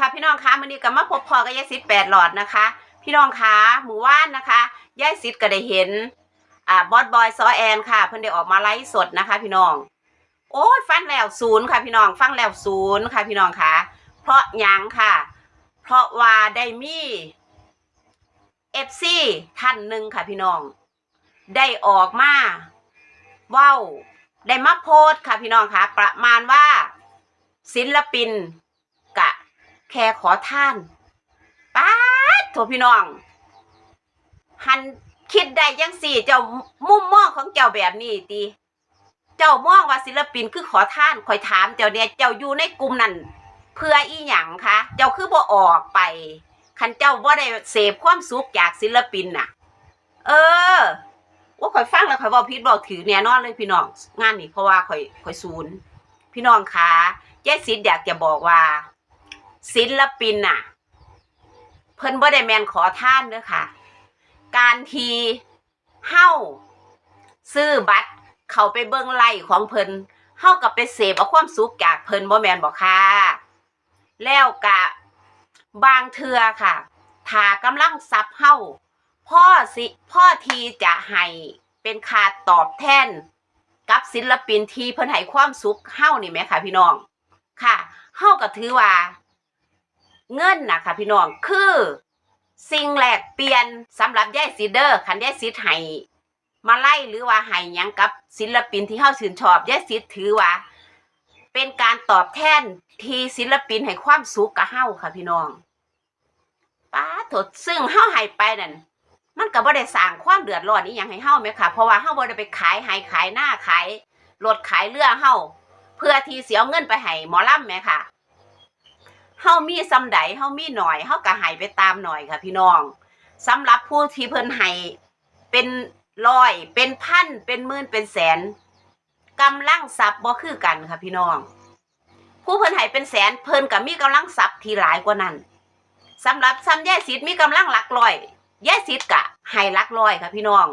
ค่ะพี่น้องคะมื้อนี้ก็มาพบพอกับยายซิดแปดหลอดนะคะ พี่น้องคะหมู่ว่านนะคะยายซิดก็ได้เห็นอ่าบอสบอยซอแอนค่ะเพิ่นได้ออกมาไลฟ์สดนะคะ พี่น้อง โอ้ยฟังแล้วศูนย์ค่ะพี่น้องฟังแล้วศูนย์ค่ะพี่น้องคะเพราะยังค่ะ เพราะว่าได้มีเอฟซีท่านหนึ่งค่ะพี่น้อง ได้ออกมาเว้าได้มาโพสค่ะพี่น้องคะประมาณว่าศิลปิน แค่ขอท่านป๊าดโถพี่น้อง หันคิดได้ยังสี่ เจ้ามุมมองของเจ้าแบบนี้ตีเจ้ามองว่าศิลปินคือขอท่านคอยถามเจ้าเนี่ยเจ้าอยู่ในกลุ่มนั้นเพื่ออีหยังคะ เจ้าคือบ่ออกไปคันเจ้าบ่ได้เสพความสุขจากศิลปินน่ะ เออว่าข่อยฟังแล้วข่อยบอกพิษบอกถือแน่นอนเลยพี่น้อง งานนี้เพราะว่าข่อยข่อยศูนย์พี่น้องคะเจ๊สิทอยากจะบอกว่า ศิลปินน่ะ เพิ่นบ่ได้แมนขอท่านเด้อค่ะ การทีเฮ้าซื้อบัตร เข้าไปเบิ่งไล่ของเพิ่นเฮากับไปเสพเอาความสุขจากเพิ่นบ่แมนบ่ค่ะ แล้วกะบางเทื่อค่ะถ้ากำลังซับเฮาพ่อสิพ่อทีจะให้เป็นค่าตอบแทน กับศิลปินที่เพิ่นให้ความสุขเฮานี่แหมค่ะพี่น้องค่ะเฮาก็ถือว่า เงินนะคะพี่น้องคือ สิ่งแลกเปลี่ยนสำหรับยายซีเดอร์คันยายซีดให้มาไล่หรือว่าให้ยังกับศิลปินที่เฮาชื่นชอบยายซีดถือว่า เป็นการตอบแทนที่ศิลปินให้ความสุขกับเฮาค่ะพี่น้องป้าโถซึ่งเฮาให้ไปนั่นมันก็บ่ได้สร้างความเดือดร้อนอีหยังให้เฮาแม่ค่ะเพราะว่าเฮาบ่ได้ไปขายให้ขายหน้าขายรถขายเรือเฮาเพื่อที่สิเอาเงินไปให้หมอลำแม่ค่ะ เฮามีซ้ำใดเฮามีหน่อยเฮาก็ให้ไปตามหน่อยค่ะ พี่น้องสำหรับผู้ที่เพิ่นให้เป็นร้อยเป็นพันเป็นหมื่นเป็นแสนกำลังทรัพย์บ่คือกันค่ะพี่น้อง ผู้เพิ่นให้เป็นแสนเพิ่นก็มีกำลังทรัพย์ที่หลายกว่านั้นสำหรับซ้ำแย่สิทธิ์มีกำลังหลักร้อยแย่สิทธิ์ก็ให้หลักร้อยค่ะพี่น้อง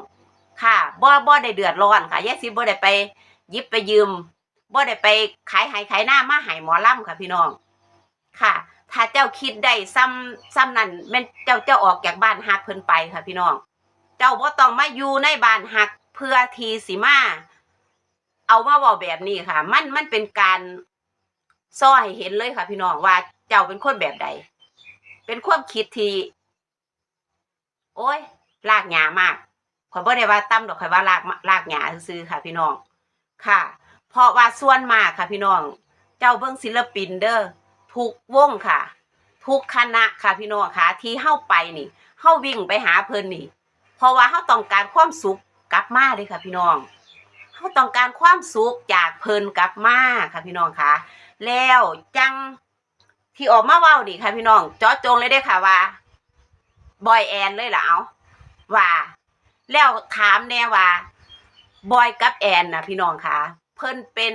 ค่ะบ่บ่ได้เดือดร้อนค่ะแย่สิทธิ์บ่ได้ไปยิบไปยืมบ่ได้ไปขายให้ขายหน้ามาให้หมอลำค่ะพี่น้อง ค่ะ ถ้าเจ้าคิดได้ซ้ำซ้ำนั่นแม่นเจ้าเจ้าออกจากบ้านฮักเพิ่นไปค่ะ พี่น้อง เจ้าบ่ต้องมาอยู่ในบ้านฮักเพื่อทีสิมา เอามาเว้าแบบนี้ค่ะ มันมันเป็นการซ้อให้เห็นเลยค่ะ พี่น้องว่าเจ้าเป็นคนแบบใด เป็นความคิดที่โอ้ยลากหยามากขอยบ่ได้ว่าตั้มดอกขอยว่าลากลากหยาซื่อค่ะ พี่น้องค่ะ เพราะว่าส่วนมากค่ะ พี่น้อง เจ้าเบิ่งศิลปินเด้อ ทุกวงค่ะ ทุกคณะค่ะพี่น้องค่ะ ที่เข้าไปนี่เข้าวิ่งไปหาเพิ่นนี่ เพราะว่าเขาต้องการความสุขกลับมาเลยค่ะพี่น้องเขาต้องการความสุขจากเพิ่นกลับมาค่ะพี่น้องค่ะ แล้วจังที่ออกมาเว้านี่ค่ะพี่น้องจาะจงเลยได้ค่ะว่าบอยแอนเลยล่ะเอาว่า แล้วถามแน่ว่าบอยกับแอนนะพี่น้องค่ะ เพิ่นเป็น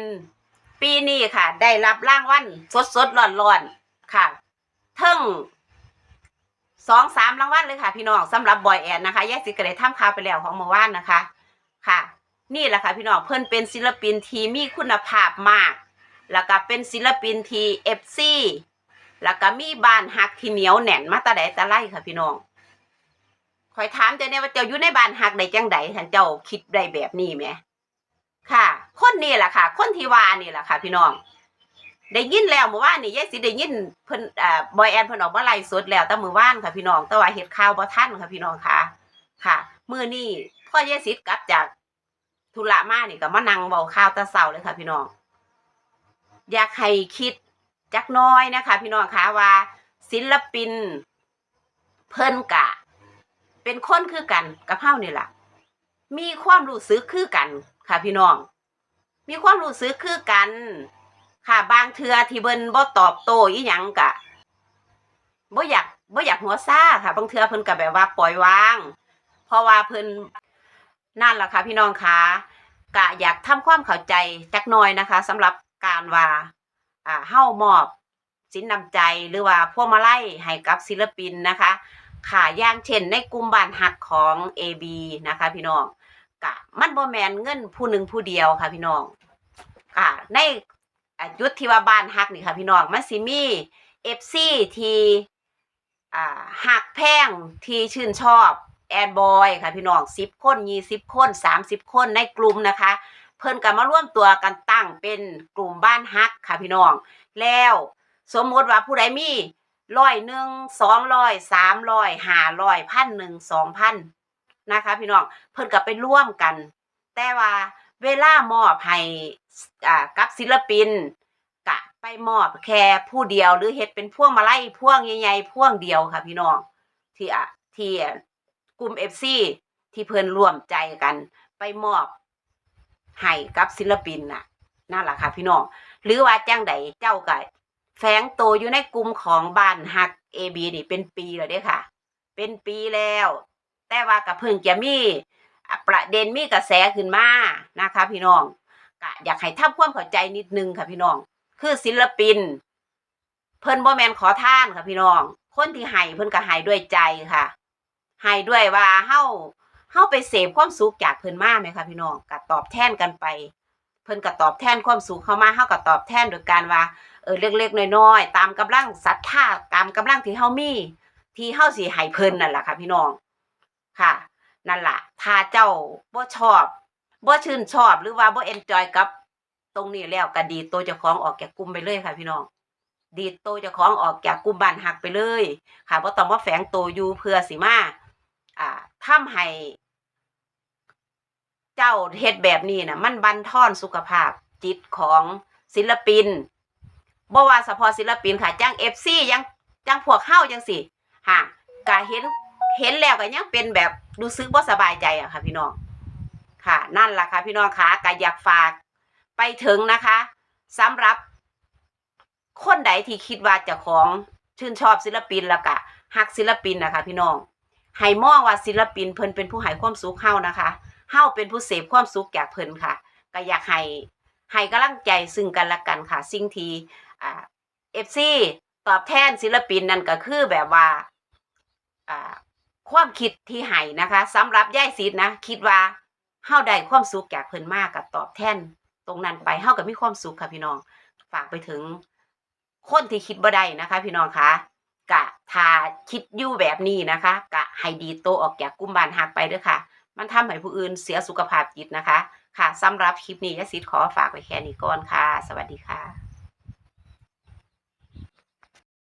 ปีนี้ค่ะ ได้รับรางวัลสดสดร้อนร้อนค่ะเทิงสองสามรางวัลเลยค่ะ พี่น้องสำหรับบอยแอนนะคะแยกสิกระเดทำข่าวไปแล้วของเมื่อวานนะคะ ค่ะ นี่แหละค่ะพี่น้องเพิ่นเป็นศิลปินที่มีคุณภาพมาก แล้วก็เป็นศิลปินที่เอฟซีแล้วก็มีบ้านฮักที่เหนียวแน่นมาตะใดตะไล่ค่ะพี่น้องคอยถามเจ้าเนี่ยว่าเจ้าอยู่ในบ้านฮักได้จังใดท่านเจ้าคิดได้แบบนี้ไหม ค่ะ คนนี้แหละค่ะ คนที่ว่านี่แหละค่ะ พี่น้อง ได้ยินแล้วเมื่อวานนี่ยายสิได้ยินเพิ่นอ่าบอยแอนเพิ่นออกมาไล่สดแล้วแต่เมื้อวานค่ะพี่น้อง แต่ว่าเฮ็ดข่าวบ่ทันค่ะพี่น้องค่ะ ค่ะมื้อนี้พ่อยายสิกลับจากธุระมานี่ก็มานั่งเว้าข่าวตะเช้าเลยค่ะ พี่น้อง อยากให้คิดจักน้อยนะคะ พี่น้องค่ะว่า ศิลปิน เพิ่นกะ เป็นคนคือกันกับเฮานี่ล่ะมีความรู้สึกคือกัน ค่ะพี่น้อง มีความรู้สึกคือกัน ค่ะบางเทือที่เบิ่นบ่ตอบโต้อีหยังกะบ่อยากบ่อยากหัวซ่าค่ะ บางเทือเพิ่นก็แบบว่าปล่อยวาง เพราะว่าเพิ่นนั่นล่ะค่ะ พี่น้องคะกะอยากทำความเข้าใจจักหน่อยนะคะสำหรับการว่าอ่าเฮ้ามอบสินนำใจหรือว่าพวงมาลัยให้กับศิลปินนะคะค่ะอย่างเช่นในกลุ่มบ้านหักของ AB นะคะ พี่น้อง กะ มันบ่แมนเงินผู้หนึ่งผู้เดียวค่ะ พี่น้องค่ะ ในยุทธที่ว่าบ้านฮักนี่ค่ะพี่น้องมันสิมีเอฟซีที่อ่าหักแพงที่ชื่นชอบแอนบอยค่ะพี่น้องสิบคนยี่สิบคนสามสิบคนในกลุ่มนะคะ เพิ่นก็มาร่วมตัวกันตั้งเป็นกลุ่มบ้านฮักค่ะพี่น้อง แล้วสมมติว่าผู้ใดมีร้อยหนึ่งสองร้อยสามร้อยห้าร้อยพันหนึ่งสองพัน นะคะ พี่น้องเพิ่นก็ไปร่วมกัน แต่ว่าเวลามอบให้อ่ากับศิลปินกะไปมอบแค่ผู้เดียวหรือเฮ็ดเป็นพวงมาลัยพวงใหญ่ๆพวงเดียวค่ะ พี่น้องที่อะที่กลุ่ม FC ที่เพิ่นร่วมใจกัน ไปมอบให้กับศิลปินน่ะนั่นแหละค่ะ พี่น้องหรือว่าจังใดเจ้าก็แฝงโตอยู่ในกลุ่มของบ้านฮักเอบีนี่เป็นปีแล้วเด้ค่ะ เป็นปีแล้ว แต่ว่าก็เพิ่งจะมีประเด็นมีกระแสขึ้นมานะคะ พี่น้องก็อยากให้ทำความเข้าใจนิดนึงค่ะพี่น้อง คือศิลปิน เพิ่นบ่แมนขอท่านค่ะพี่น้อง คนที่ให้เพิ่นก็ให้ด้วยใจค่ะให้ด้วยว่าเฮาเฮาไปเสพความสุขจากเพิ่นมาไหมคะพี่น้องก็ตอบแทนกันไป เพิ่นก็ตอบแทนความสุขเข้ามาเฮาก็ตอบแทนโดยการว่าเออเล็กๆน้อยๆตามกำลังศรัทธาตามกำลังที่เฮามีที่เฮาสิให้เพิ่นนั่นแหละค่ะพี่น้อง ค่ะ นั่นล่ะถ้าเจ้าบ่ชอบบ่ชื่นชอบหรือว่าบ่เอนจอยกับ ตรงนี้แล้วก็ดีตัวเจ้าของออกจากกลุ่มไปเลยค่ะ พี่น้อง ดีตัวเจ้าของออกจากกลุ่มบ้านหักไปเลย ค่ะบ่ต้องมาแฝงตัวอยู่เพื่อสิมาอ่าทำให้ เจ้าเฮ็ดแบบนี้น่ะ มันบั่นทอนสุขภาพจิตของศิลปินบ่ว่าเฉพาะศิลปินค่ะจัง FC ยังจังพวกเฮาจังสิค่ะก็เห็น เห็นแล้วก็ยังเป็นแบบรู้สึกบ่สบายใจอะค่ะ พี่น้องค่ะ นั่นแหละค่ะ พี่น้องคะก็อยากฝากไปถึงนะคะสำหรับ คนใดที่คิดว่าจ้าของชื่นชอบศิลปินแล้วก็ฮักศิลปินนะคะ พี่น้องให้มองว่าศิลปินเพิ่นเป็นผู้ให้ความสุขเฮานะคะเฮาเป็นผู้เสพความสุขจากเพิ่นค่ะ ก็อยากให้ให้กำลังใจซึ่งกันและกันค่ะ สิ่งที่อ่า FC ตอบแทนศิลปินนั่นก็คือแบบว่าอ่า ความคิดที่ให้นะคะสำหรับย่ายศิษย์นะ คิดว่าเฮาได้ความสุขจากเพิ่นมากกับตอบแทน ตรงนั้นไปเฮาก็มีความสุขค่ะพี่น้อง ฝากไปถึง คนที่คิดบ่ได้นะคะ พี่น้องคะกะถ้าคิดอยู่แบบนี้นะคะ กะให้ดีโตออกจากกลุ่มบานหักไปเด้อค่ะ มันทำให้ผู้อื่นเสียสุขภาพจิตนะคะ ค่ะสำหรับคลิปนี้ยศิษย์ขอฝากไว้แค่นี้ก่อนค่ะ สวัสดีค่ะ